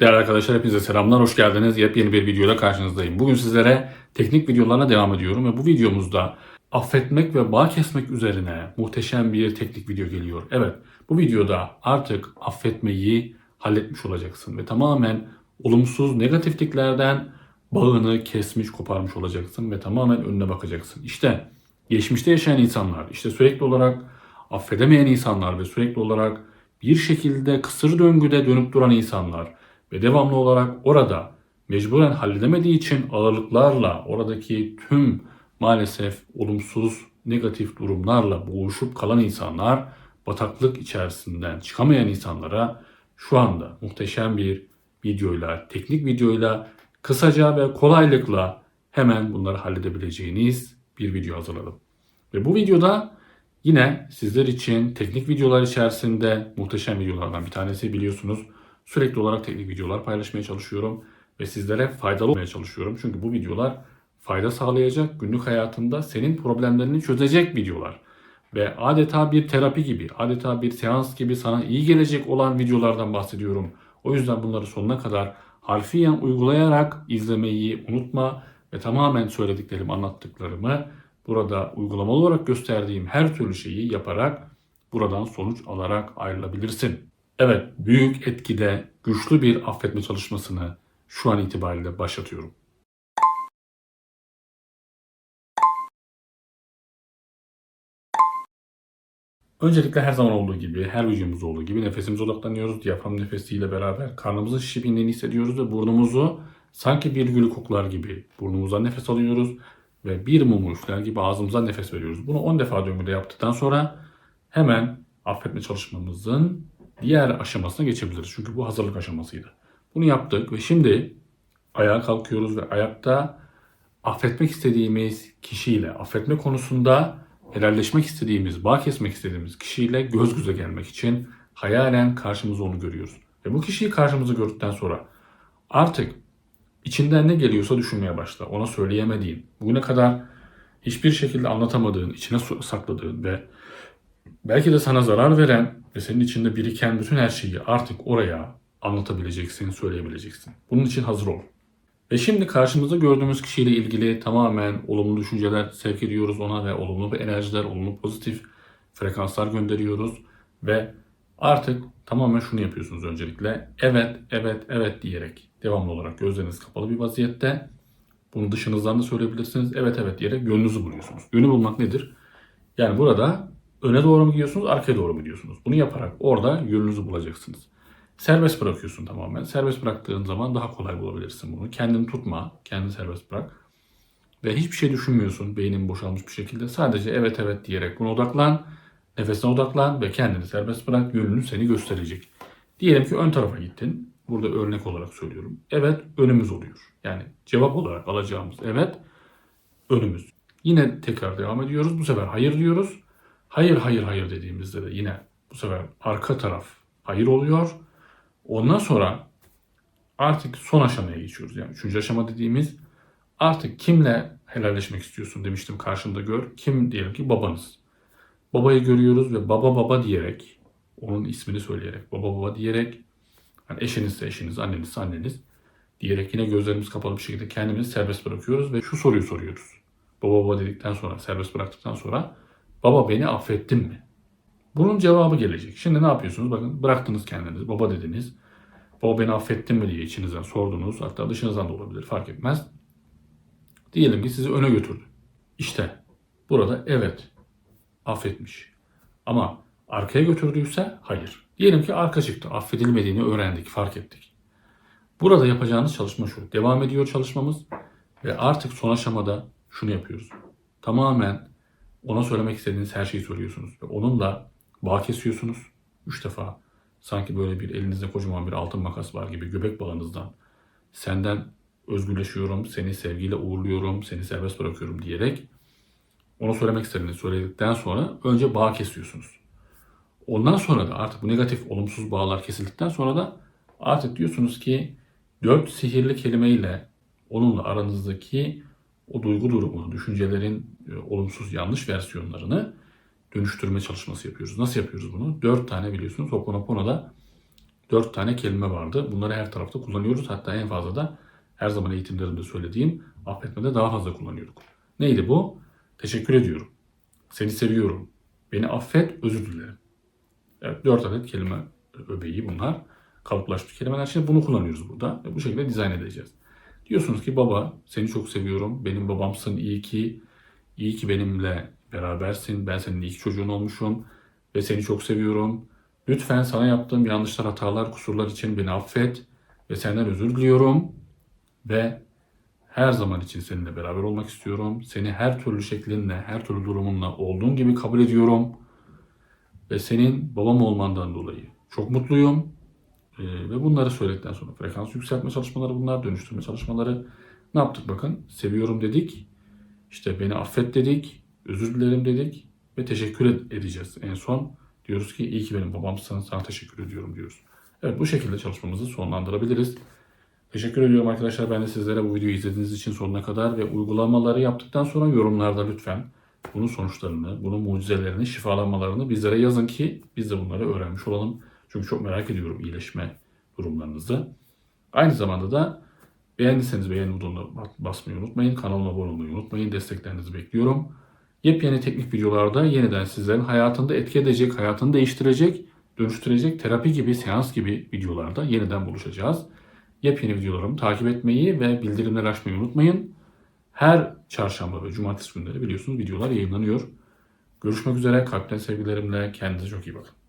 Değerli arkadaşlar hepinize selamlar, hoş geldiniz. Yepyeni bir videoyla karşınızdayım. Bugün sizlere teknik videolarına devam ediyorum ve bu videomuzda affetmek ve bağ kesmek üzerine muhteşem bir teknik video geliyor. Evet, bu videoda artık affetmeyi halletmiş olacaksın ve tamamen olumsuz negatifliklerden bağını kesmiş, koparmış olacaksın ve tamamen önüne bakacaksın. İşte geçmişte yaşayan insanlar, işte sürekli olarak affedemeyen insanlar ve sürekli olarak bir şekilde kısır döngüde dönüp duran insanlar ve devamlı olarak orada mecburen halledemediği için ağırlıklarla oradaki tüm maalesef olumsuz negatif durumlarla boğuşup kalan insanlar bataklık içerisinden çıkamayan insanlara şu anda muhteşem bir videoyla, teknik videoyla kısaca ve kolaylıkla hemen bunları halledebileceğiniz bir video hazırladım. Ve bu videoda yine sizler için teknik videolar içerisinde muhteşem videolardan bir tanesi biliyorsunuz. Sürekli olarak teknik videolar paylaşmaya çalışıyorum ve sizlere faydalı olmaya çalışıyorum. Çünkü bu videolar fayda sağlayacak, günlük hayatında senin problemlerini çözecek videolar. Ve adeta bir terapi gibi, adeta bir seans gibi sana iyi gelecek olan videolardan bahsediyorum. O yüzden bunları sonuna kadar harfiyen uygulayarak izlemeyi unutma ve tamamen söylediklerimi, anlattıklarımı burada uygulamalı olarak gösterdiğim her türlü şeyi yaparak buradan sonuç alarak ayrılabilirsin. Evet, büyük etkide güçlü bir affetme çalışmasını şu an itibariyle başlatıyorum. Öncelikle her zaman olduğu gibi, her videomuzda olduğu gibi nefesimize odaklanıyoruz. Diyafram nefesiyle beraber karnımızın şişip indiğini hissediyoruz ve burnumuzu sanki bir gülü koklar gibi burnumuzdan nefes alıyoruz ve bir mumu üfler gibi ağzımızdan nefes veriyoruz. Bunu 10 defa döngüde yaptıktan sonra hemen affetme çalışmamızın diğer aşamasına geçebiliriz. Çünkü bu hazırlık aşamasıydı. Bunu yaptık ve şimdi ayağa kalkıyoruz ve ayakta affetmek istediğimiz kişiyle, affetme konusunda helalleşmek istediğimiz, bağ kesmek istediğimiz kişiyle göz göze gelmek için hayalen karşımızda onu görüyoruz. Ve bu kişiyi karşımıza gördükten sonra artık içinden ne geliyorsa düşünmeye başla. Ona söyleyemediğin, bugüne kadar hiçbir şekilde anlatamadığın, içine sakladığın ve belki de sana zarar veren ve senin içinde biriken bütün her şeyi artık oraya anlatabileceksin, söyleyebileceksin. Bunun için hazır ol. Ve şimdi karşımızda gördüğümüz kişiyle ilgili tamamen olumlu düşünceler sevk ediyoruz ona ve olumlu bir enerjiler, olumlu pozitif frekanslar gönderiyoruz. Ve artık tamamen şunu yapıyorsunuz öncelikle. Evet, evet, evet diyerek devamlı olarak gözleriniz kapalı bir vaziyette. Bunu dışınızdan da söyleyebilirsiniz. Evet, evet diyerek yönünüzü buluyorsunuz. Yönü bulmak nedir? Yani burada öne doğru mu gidiyorsunuz, arkaya doğru mu gidiyorsunuz? Bunu yaparak orada yönünüzü bulacaksınız. Serbest bırakıyorsun tamamen. Serbest bıraktığın zaman daha kolay bulabilirsin bunu. Kendini tutma, kendini serbest bırak. Ve hiçbir şey düşünmüyorsun beynin boşalmış bir şekilde. Sadece evet evet diyerek buna odaklan. Nefesine odaklan ve kendini serbest bırak. Yönünü seni gösterecek. Diyelim ki ön tarafa gittin. Burada örnek olarak söylüyorum. Evet önümüz oluyor. Yani cevap olarak alacağımız evet önümüz. Yine tekrar devam ediyoruz. Bu sefer hayır diyoruz. Hayır hayır hayır dediğimizde de yine bu sefer arka taraf hayır oluyor. Ondan sonra artık son aşamaya geçiyoruz. Yani üçüncü aşama dediğimiz artık kimle helalleşmek istiyorsun demiştim karşında gör. Kim diyelim ki babanız. Babayı görüyoruz ve baba baba diyerek onun ismini söyleyerek baba baba diyerek yani eşinizse eşiniz, annenizse anneniz diyerek yine gözlerimiz kapalı bir şekilde kendimizi serbest bırakıyoruz ve şu soruyu soruyoruz. Baba baba dedikten sonra, serbest bıraktıktan sonra baba beni affettin mi? Bunun cevabı gelecek. Şimdi ne yapıyorsunuz? Bakın bıraktınız kendinizi. Baba dediniz. Baba beni affettin mi diye içinizden sordunuz. Hatta dışınızdan da olabilir. Fark etmez. Diyelim ki sizi öne götürdü. İşte burada evet affetmiş. Ama arkaya götürdüyse hayır. Diyelim ki arka çıktı. Affedilmediğini öğrendik, fark ettik. Burada yapacağınız çalışma şu. Devam ediyor çalışmamız ve artık son aşamada şunu yapıyoruz. Tamamen ona söylemek istediğiniz her şeyi söylüyorsunuz. Ve onunla bağ kesiyorsunuz. Üç defa sanki böyle bir elinizde kocaman bir altın makas var gibi göbek bağınızdan senden özgürleşiyorum, seni sevgiyle uğurluyorum, seni serbest bırakıyorum diyerek ona söylemek istediğinizi söyledikten sonra önce bağ kesiyorsunuz. Ondan sonra da artık bu negatif, olumsuz bağlar kesildikten sonra da artık diyorsunuz ki dört sihirli kelimeyle onunla aranızdaki o duygu durumunu, düşüncelerin e, olumsuz yanlış versiyonlarını dönüştürme çalışması yapıyoruz. Nasıl yapıyoruz bunu? Dört tane biliyorsunuz Ho'oponopono'da dört tane kelime vardı. Bunları her tarafta kullanıyoruz. Hatta en fazla da her zaman eğitimlerimde söylediğim affetmede daha fazla kullanıyorduk. Neydi bu? Teşekkür ediyorum. Seni seviyorum. Beni affet, özür dilerim. Evet, dört adet kelime öbeği bunlar. Kalıplaşmış kelimeler. Şimdi bunu kullanıyoruz burada. Bu şekilde dizayn edeceğiz. Diyorsunuz ki baba seni çok seviyorum. Benim babamsın. iyi ki iyi ki benimle berabersin. Ben senin ilk çocuğun olmuşum. Ve seni çok seviyorum. Lütfen sana yaptığım yanlışlar, hatalar, kusurlar için beni affet. Ve senden özür diliyorum. Ve her zaman için seninle beraber olmak istiyorum. Seni her türlü şeklinle, her türlü durumunla olduğun gibi kabul ediyorum. Ve senin babam olmandan dolayı çok mutluyum. Ee, ve bunları söyledikten sonra frekans yükseltme çalışmaları bunlar, dönüştürme çalışmaları. Ne yaptık bakın? Seviyorum dedik. İşte beni affet dedik. Özür dilerim dedik. Ve teşekkür ed- edeceğiz. En son diyoruz ki iyi ki benim babamsın. Sana teşekkür ediyorum diyoruz. Evet bu şekilde çalışmamızı sonlandırabiliriz. Teşekkür ediyorum arkadaşlar. Ben de sizlere bu videoyu izlediğiniz için sonuna kadar ve uygulamaları yaptıktan sonra yorumlarda lütfen bunun sonuçlarını, bunun mucizelerini, şifalanmalarını bizlere yazın ki biz de bunları öğrenmiş olalım. Çünkü çok merak ediyorum iyileşme durumlarınızı. Aynı zamanda da beğendiyseniz beğeni butonuna basmayı unutmayın. Kanalıma abone olmayı unutmayın. Desteklerinizi bekliyorum. Yepyeni teknik videolarda yeniden sizlerin hayatında etki edecek, hayatını değiştirecek, dönüştürecek terapi gibi, seans gibi videolarda yeniden buluşacağız. Yepyeni videolarımı takip etmeyi ve bildirimleri açmayı unutmayın. Her çarşamba ve cumartesi günleri biliyorsunuz videolar yayınlanıyor. Görüşmek üzere. Kalpten sevgilerimle. Kendinize çok iyi bakın.